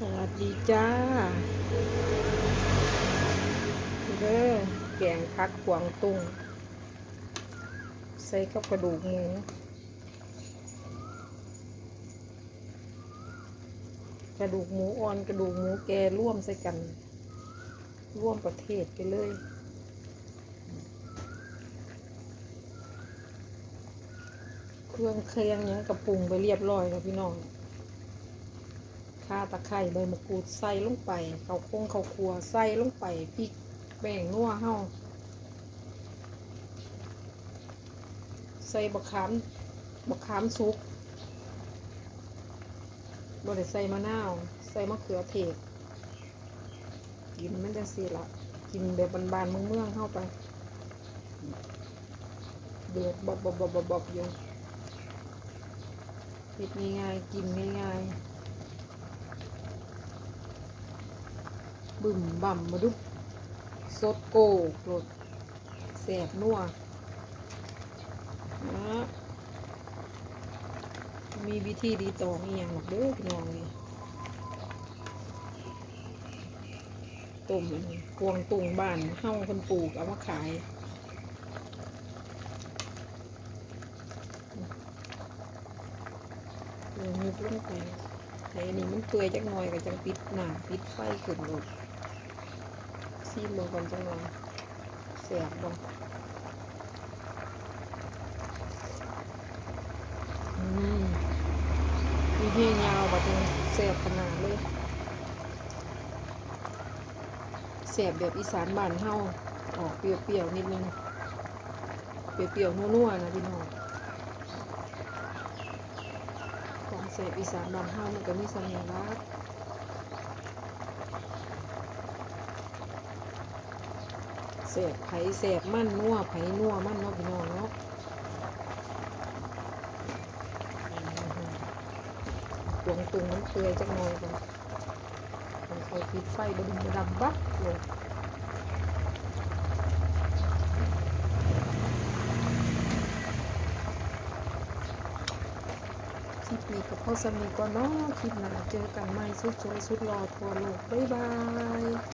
สวัสดีจ้าเด้อแกงพักกวางตุ้งใส่กับกระดูกหมูกระดูกหมูอ่อนกระดูกหมูแกร่วมใส่กัน ร่วมประเทศไปเลยเครื่องเคียงหยังกระปรุงไปเรียบร้อยแล้วพี่น้อง ข่าตะไคร้ใบมะกรูดใส่ลงไปข้าคงข้าครัวใส่ลงไปพริกแป้งนัวเฮาใส่บะขามบะขามสุกบ่ได้ใส่มะนาว ใส่มะเขือเทศ กินมันจะสีละกินแบบบานๆเมืองๆเข้าไป เดือดบบบบบบบอยู่เฮ็ดง่ายๆ กินง่ายๆ บึ่มบ่ำมาดุสดโกรสแสบนัวนะมีวิธีดีต่องอีหยังหรอกเด้อพี่น้องเลยต้มกวงตุงบ้านเฮ้าคนปลูกเอามาขายเลยยุบลงไปแต่อันนี้มันเปื่อยจักหน่อยก็จังปิดหนาปิดไฟขึ้นหมด ซีมเบิ่งก่อนจังหน่อยเสียบบ่อืมมีเฮียยาวแบัดนี้เสียบขนาดเลยเสียบแบบอีสานบ้านเฮาออกเปรี้ยวๆนิดนึง เปรี้ยวๆนัวๆนะพี่น้องของเสียบอีสานบ้านเฮามันก็มีสัญลักษณ์ เสบไผ่เสบมั่นนัวไผ่นัวมั่นเนาะพี่น้องเนาะตวงตุงมันเปื่อยจักหน่อยก่อนมันคอยปิดไฟบดึงบดังบักเลยคลิปนี้กับพ่อสามีก่อนเนาะคลิปหน้าเจอกันใหม่สุดสวยสุดหล่อทั่วโลกบ๊ายบาย